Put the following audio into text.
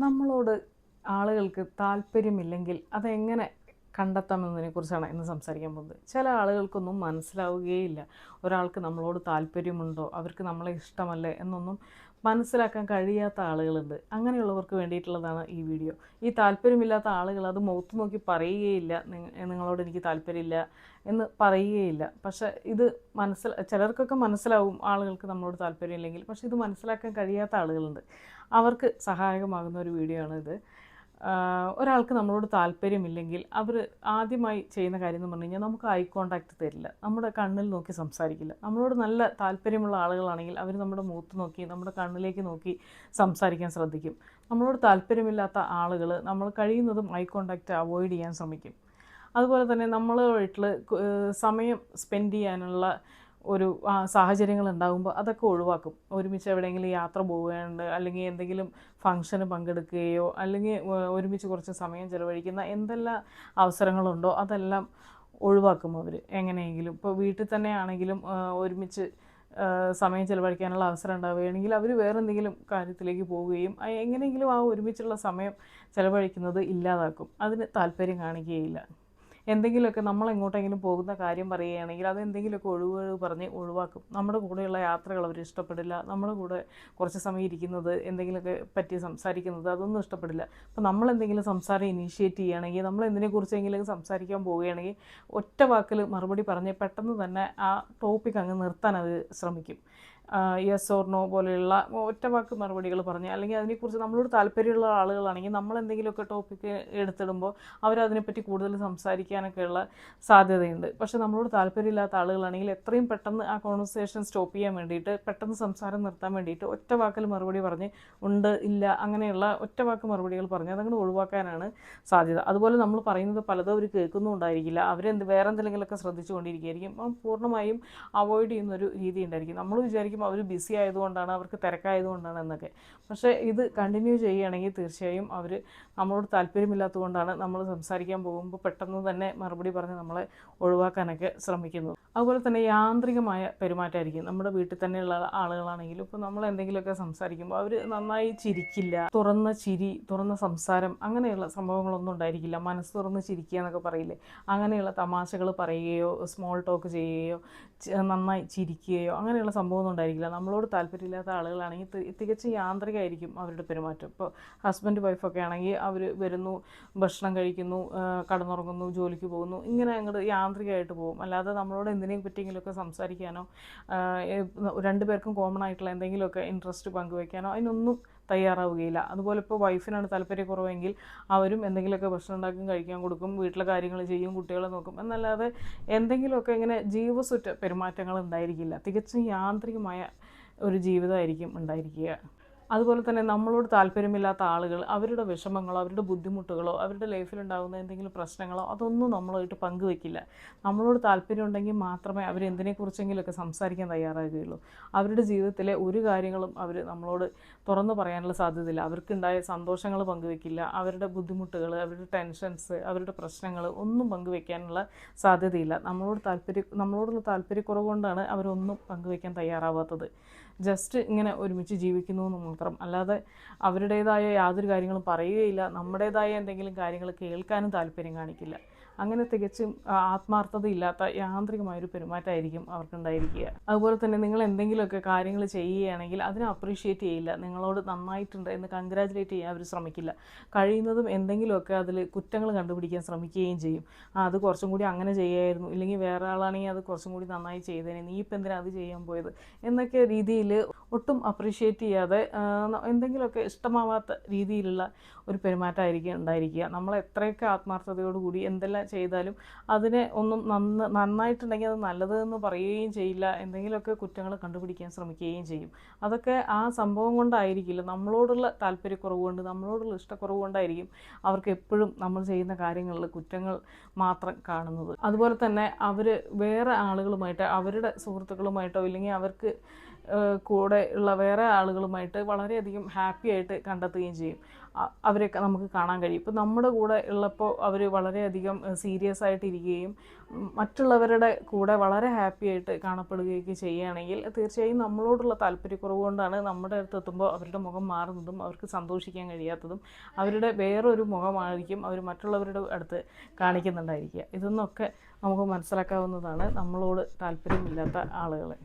നമ്മളോട് ആളുകൾക്ക് താല്പര്യമില്ലെങ്കിൽ അതെങ്ങനെ കണ്ടെത്താമെന്നതിനെ കുറിച്ചാണ് ഇന്ന് സംസാരിക്കാൻ പോകുന്നത്. ചില ആളുകൾക്കൊന്നും മനസ്സിലാവുകയില്ല. ഒരാൾക്ക് നമ്മളോട് താല്പര്യമുണ്ടോ? അവർക്ക് നമ്മളെ ഇഷ്ടമല്ലേ? എന്നൊന്നും മനസ്സിലാക്കാൻ കഴിയാത്ത ആളുകളുണ്ട്. അങ്ങനെയുള്ളവർക്ക് വേണ്ടിയിട്ടുള്ളതാണ് ഈ വീഡിയോ. ഈ താല്പര്യമില്ലാത്ത ആളുകൾ അത് മുഖത്ത് നോക്കി പറയുകയില്ല. നിങ്ങളോട് എനിക്ക് താല്പര്യമില്ല എന്ന് പറയുകയില്ല. പക്ഷേ ഇത് മനസ്സിൽ ചിലർക്കൊക്കെ മനസ്സിലാവും ആളുകൾക്ക് നമ്മളോട് താല്പര്യമില്ലെങ്കിൽ. പക്ഷേ ഇത് മനസ്സിലാക്കാൻ കഴിയാത്ത ആളുകളുണ്ട്. അവർക്ക് സഹായകമാകുന്ന ഒരു വീഡിയോ ആണ് ഇത്. ഒരാൾക്ക് നമ്മളോട് താല്പര്യമില്ലെങ്കിൽ അവർ ആദ്യമായി ചെയ്യുന്ന കാര്യം എന്ന് പറഞ്ഞു കഴിഞ്ഞാൽ നമുക്ക് ഐ കോണ്ടാക്ട് തരില്ല. നമ്മുടെ കണ്ണിൽ നോക്കി സംസാരിക്കില്ല. നമ്മളോട് നല്ല താല്പര്യമുള്ള ആളുകളാണെങ്കിൽ അവർ നമ്മുടെ മുഖത്ത് നോക്കി നമ്മുടെ കണ്ണിലേക്ക് നോക്കി സംസാരിക്കാൻ ശ്രദ്ധിക്കും. നമ്മളോട് താല്പര്യമില്ലാത്ത ആളുകൾ നമ്മൾ കഴിയുന്നതും ഐ കോണ്ടാക്റ്റ് അവോയ്ഡ് ചെയ്യാൻ ശ്രമിക്കും. അതുപോലെ തന്നെ നമ്മളുമായിട്ടുള്ള സമയം സ്പെൻഡ് ചെയ്യാനുള്ള ഒരു സാഹചര്യങ്ങൾ ഉണ്ടാകുമ്പോൾ അതൊക്കെ ഒഴിവാക്കും. ഒരുമിച്ച് എവിടെയെങ്കിലും യാത്ര പോവുകയുണ്ട് അല്ലെങ്കിൽ എന്തെങ്കിലും ഫംഗ്ഷന് പങ്കെടുക്കുകയോ അല്ലെങ്കിൽ ഒരുമിച്ച് കുറച്ച് സമയം ചിലവഴിക്കുന്ന എന്തെല്ലാം അവസരങ്ങളുണ്ടോ അതെല്ലാം ഒഴിവാക്കും അവർ എങ്ങനെയെങ്കിലും. ഇപ്പോൾ വീട്ടിൽ തന്നെ ആണെങ്കിലും ഒരുമിച്ച് സമയം ചിലവഴിക്കാനുള്ള അവസരം ഉണ്ടാവുകയാണെങ്കിൽ അവർ വേറെ എന്തെങ്കിലും കാര്യത്തിലേക്ക് പോവുകയും എങ്ങനെയെങ്കിലും ആ ഒരുമിച്ചുള്ള സമയം ചിലവഴിക്കുന്നത് ഇല്ലാതാക്കും. അതിന് താല്പര്യം കാണിക്കുകയില്ല. എന്തെങ്കിലുമൊക്കെ നമ്മൾ എങ്ങോട്ടെങ്കിലും പോകുന്ന കാര്യം പറയുകയാണെങ്കിൽ അത് എന്തെങ്കിലുമൊക്കെ ഒഴിവ് പറഞ്ഞ് ഒഴിവാക്കും. നമ്മുടെ കൂടെയുള്ള യാത്രകൾ അവർ ഇഷ്ടപ്പെടില്ല. നമ്മുടെ കൂടെ കുറച്ച് സമയം ഇരിക്കുന്നത് എന്തെങ്കിലുമൊക്കെ പറ്റി സംസാരിക്കുന്നത് അതൊന്നും ഇഷ്ടപ്പെടില്ല. അപ്പോൾ നമ്മൾ എന്തെങ്കിലും സംസാരം ഇനീഷ്യേറ്റ് ചെയ്യുകയാണെങ്കിൽ നമ്മൾ എന്തിനെക്കുറിച്ചെങ്കിലും സംസാരിക്കാൻ പോവുകയാണെങ്കിൽ ഒറ്റ വാക്കിൽ മറുപടി പറഞ്ഞ് പെട്ടെന്ന് തന്നെ ആ ടോപ്പിക് അങ്ങ് നിർത്താൻ അവർ ശ്രമിക്കും. യെസ് ഓർ നോ പോലെയുള്ള ഒറ്റ വാക്ക് മറുപടികൾ പറഞ്ഞ് അല്ലെങ്കിൽ അതിനെക്കുറിച്ച് നമ്മളോട് താല്പര്യമുള്ള ആളുകളാണെങ്കിൽ നമ്മൾ എന്തെങ്കിലുമൊക്കെ ടോപ്പിക്ക് എടുത്തിടുമ്പോൾ അവരതിനെപ്പറ്റി കൂടുതൽ സംസാരിക്കാനൊക്കെയുള്ള സാധ്യതയുണ്ട്. പക്ഷേ നമ്മളോട് താല്പര്യമില്ലാത്ത ആളുകളാണെങ്കിൽ എത്രയും പെട്ടെന്ന് ആ കോൺവെർസേഷൻ സ്റ്റോപ്പ് ചെയ്യാൻ വേണ്ടിയിട്ട് പെട്ടെന്ന് സംസാരം നിർത്താൻ വേണ്ടിയിട്ട് ഒറ്റ വാക്കിൽ മറുപടി പറഞ്ഞ് ഉണ്ട് ഇല്ല അങ്ങനെയുള്ള ഒറ്റ വാക്ക് മറുപടികൾ പറഞ്ഞ് അതങ്ങനെ ഒഴിവാക്കാനാണ് സാധ്യത. അതുപോലെ നമ്മൾ പറയുന്നത് പലതും അവർ കേൾക്കുന്നുണ്ടായിരിക്കില്ല. അവരെന്ത് വേറെ എന്തെങ്കിലുമൊക്കെ ശ്രദ്ധിച്ചുകൊണ്ടിരിക്കുകയായിരിക്കും. അപ്പം പൂർണമായും അവോയ്ഡ് ചെയ്യുന്നൊരു രീതി ഉണ്ടായിരിക്കും. നമ്മൾ വിചാരിക്കും അവർ ബിസി ആയതുകൊണ്ടാണ് അവർക്ക് തിരക്കായതുകൊണ്ടാണ് എന്നൊക്കെ. പക്ഷേ ഇത് കണ്ടിന്യൂ ചെയ്യുകയാണെങ്കിൽ തീർച്ചയായും അവർ നമ്മളോട് താല്പര്യമില്ലാത്തതുകൊണ്ടാണ് നമ്മൾ സംസാരിക്കാൻ പോകുമ്പോൾ പെട്ടെന്ന് തന്നെ മറുപടി പറഞ്ഞ് നമ്മളെ ഒഴിവാക്കാനൊക്കെ ശ്രമിക്കുന്നത്. അതുപോലെ തന്നെ യാന്ത്രികമായ പെരുമാറ്റമായിരിക്കും. നമ്മുടെ വീട്ടിൽ തന്നെയുള്ള ആളുകളാണെങ്കിലും ഇപ്പോൾ നമ്മൾ എന്തെങ്കിലുമൊക്കെ സംസാരിക്കുമ്പോൾ അവർ നന്നായി ചിരിക്കില്ല. തുറന്ന ചിരി തുറന്ന സംസാരം അങ്ങനെയുള്ള സംഭവങ്ങളൊന്നും ഉണ്ടായിരിക്കില്ല. മനസ്സ് തുറന്ന് ചിരിക്കുക എന്നൊക്കെ പറയില്ലേ? അങ്ങനെയുള്ള തമാശകൾ പറയുകയോ സ്മോൾ ടോക്ക് ചെയ്യുകയോ നന്നായി ചിരിക്കുകയോ അങ്ങനെയുള്ള സംഭവമൊന്നും ഉണ്ടായിരിക്കില്ല നമ്മളോട് താല്പര്യമില്ലാത്ത ആളുകളാണെങ്കിൽ തികച്ചും യാന്ത്രികമായിരിക്കും അവരുടെ പെരുമാറ്റം. ഇപ്പോൾ ഹസ്ബൻഡ് വൈഫൊക്കെ ആണെങ്കിൽ അവർ വരുന്നു ഭക്ഷണം കഴിക്കുന്നു കടന്നുറങ്ങുന്നു ജോലിക്ക് പോകുന്നു ഇങ്ങനെ അങ്ങോട്ട് യാന്ത്രികമായിട്ട് പോകും. അല്ലാതെ നമ്മളോട് എന്തിനേയും പറ്റിയെങ്കിലുമൊക്കെ സംസാരിക്കാനോ രണ്ടുപേർക്കും കോമൺ ആയിട്ടുള്ള എന്തെങ്കിലുമൊക്കെ ഇൻട്രസ്റ്റ് പങ്കുവയ്ക്കാനോ അതിനൊന്നും തയ്യാറാവുകയില്ല. അതുപോലെ ഇപ്പോൾ വൈഫിനാണ് താല്പര്യക്കുറവെങ്കിൽ അവരും എന്തെങ്കിലുമൊക്കെ ഭക്ഷണം ഉണ്ടാക്കും കഴിക്കാൻ കൊടുക്കും വീട്ടിലെ കാര്യങ്ങൾ ചെയ്യും കുട്ടികളെ നോക്കും. എന്നല്ലാതെ എന്തെങ്കിലുമൊക്കെ ഇങ്ങനെ ജീവസുറ്റ പെരുമാറ്റങ്ങൾ ഉണ്ടായിരിക്കില്ല. തികച്ചും യാന്ത്രികമായ ഒരു ജീവിതമായിരിക്കും ഉണ്ടായിരിക്കുക. അതുപോലെ തന്നെ നമ്മളോട് താല്പര്യമില്ലാത്ത ആളുകൾ അവരുടെ വിഷമങ്ങളോ അവരുടെ ബുദ്ധിമുട്ടുകളോ അവരുടെ ലൈഫിലുണ്ടാകുന്ന എന്തെങ്കിലും പ്രശ്നങ്ങളോ അതൊന്നും നമ്മളായിട്ട് പങ്കുവെക്കില്ല. നമ്മളോട് താല്പര്യമുണ്ടെങ്കിൽ മാത്രമേ അവർ എന്തിനെക്കുറിച്ചെങ്കിലുമൊക്കെ സംസാരിക്കാൻ തയ്യാറാകുകയുള്ളൂ. അവരുടെ ജീവിതത്തിലെ ഒരു കാര്യങ്ങളും അവർ നമ്മളോട് തുറന്നു പറയാനുള്ള സാധ്യതയില്ല. അവർക്കുണ്ടായ സന്തോഷങ്ങൾ പങ്കുവെക്കില്ല. അവരുടെ ബുദ്ധിമുട്ടുകൾ അവരുടെ ടെൻഷൻസ് അവരുടെ പ്രശ്നങ്ങൾ ഒന്നും പങ്കുവെക്കാനുള്ള സാധ്യതയില്ല. നമ്മളോട് താല്പര്യം നമ്മളോടുള്ള താല്പര്യക്കുറവ് കൊണ്ടാണ് അവരൊന്നും പങ്കുവെക്കാൻ തയ്യാറാവാത്തത്. ജസ്റ്റ് ഇങ്ങനെ ഒരുമിച്ച് ജീവിക്കുന്നു എന്ന് മാത്രം അല്ലാതെ അവരുടേതായ യാതൊരു കാര്യങ്ങളും പറയുകയില്ല. നമ്മുടേതായ എന്തെങ്കിലും കാര്യങ്ങൾ കേൾക്കാനും താല്പര്യം കാണിക്കില്ല. അങ്ങനെ തികച്ചും ആത്മാർത്ഥതയില്ലാത്ത യാന്ത്രികമായൊരു പെരുമാറ്റമായിരിക്കും അവർക്കുണ്ടായിരിക്കുക. അതുപോലെ തന്നെ നിങ്ങൾ എന്തെങ്കിലുമൊക്കെ കാര്യങ്ങൾ ചെയ്യുകയാണെങ്കിൽ അതിനെ അപ്രീഷിയേറ്റ് ചെയ്യില്ല. നിങ്ങളോട് നന്നായിട്ടുണ്ട് എന്ന് കൺഗ്രാജുലേറ്റ് ചെയ്യാൻ അവർ ശ്രമിക്കില്ല. കഴിയുന്നതും എന്തെങ്കിലുമൊക്കെ അതിൽ കുറ്റങ്ങൾ കണ്ടുപിടിക്കാൻ ശ്രമിക്കുകയും ചെയ്യും. അത് കുറച്ചും കൂടി അങ്ങനെ ചെയ്യായിരുന്നു. ഇല്ലെങ്കിൽ വേറെ ആളാണെങ്കിൽ അത് കുറച്ചും കൂടി നന്നായി ചെയ്തേനെ. നീ ഇപ്പം എന്തിനാ അത് ചെയ്യാൻ പോയത്? എന്നൊക്കെ രീതിയിൽ ഒട്ടും അപ്രീഷിയേറ്റ് ചെയ്യാതെ എന്തെങ്കിലുമൊക്കെ ഇഷ്ടമാവാത്ത രീതിയിലുള്ള ഒരു പെരുമാറ്റമായിരിക്കും ഉണ്ടായിരിക്കുക. നമ്മൾ എത്രയൊക്കെ ആത്മാർത്ഥതയോടുകൂടി എന്തെല്ലാം ചെയ്താലും അതിനെ ഒന്നും നന്ന നന്നായിട്ടുണ്ടെങ്കിൽ അത് നല്ലത് എന്ന് പറയുകയും ചെയ്യില്ല. എന്തെങ്കിലുമൊക്കെ കുറ്റങ്ങൾ കണ്ടുപിടിക്കാൻ ശ്രമിക്കുകയും ചെയ്യും. അതൊക്കെ ആ സംഭവം കൊണ്ടായിരിക്കില്ല. നമ്മളോടുള്ള താല്പര്യക്കുറവ് കൊണ്ട് നമ്മളോടുള്ള ഇഷ്ടക്കുറവ് കൊണ്ടായിരിക്കും അവർക്ക് എപ്പോഴും നമ്മൾ ചെയ്യുന്ന കാര്യങ്ങളിൽ കുറ്റങ്ങൾ മാത്രം കാണുന്നത്. അതുപോലെ തന്നെ അവർ വേറെ ആളുകളുമായിട്ട് അവരുടെ സുഹൃത്തുക്കളുമായിട്ടോ ഇല്ലെങ്കിൽ അവർക്ക് കൂടെ ഉള്ള വേറെ ആളുകളുമായിട്ട് വളരെയധികം ഹാപ്പി ആയിട്ട് കണ്ടെത്തുകയും ചെയ്യും. അവരെയൊക്കെ നമുക്ക് കാണാൻ കഴിയും. ഇപ്പം നമ്മുടെ കൂടെ ഉള്ളപ്പോൾ അവർ വളരെയധികം സീരിയസ് ആയിട്ടിരിക്കുകയും മറ്റുള്ളവരുടെ കൂടെ വളരെ ഹാപ്പി ആയിട്ട് കാണപ്പെടുകയൊക്കെ ചെയ്യുകയാണെങ്കിൽ തീർച്ചയായും നമ്മളോടുള്ള താല്പര്യക്കുറവ് കൊണ്ടാണ് നമ്മുടെ അടുത്ത് എത്തുമ്പോൾ അവരുടെ മുഖം മാറുന്നതും അവർക്ക് സന്തോഷിക്കാൻ കഴിയാത്തതും അവരുടെ വേറൊരു മുഖമായിരിക്കും അവർ മറ്റുള്ളവരുടെ അടുത്ത് കാണിക്കുന്നുണ്ടായിരിക്കുക. ഇതൊന്നൊക്കെ നമുക്ക് മനസ്സിലാക്കാവുന്നതാണ് നമ്മളോട് താല്പര്യമില്ലാത്ത ആളുകളെ.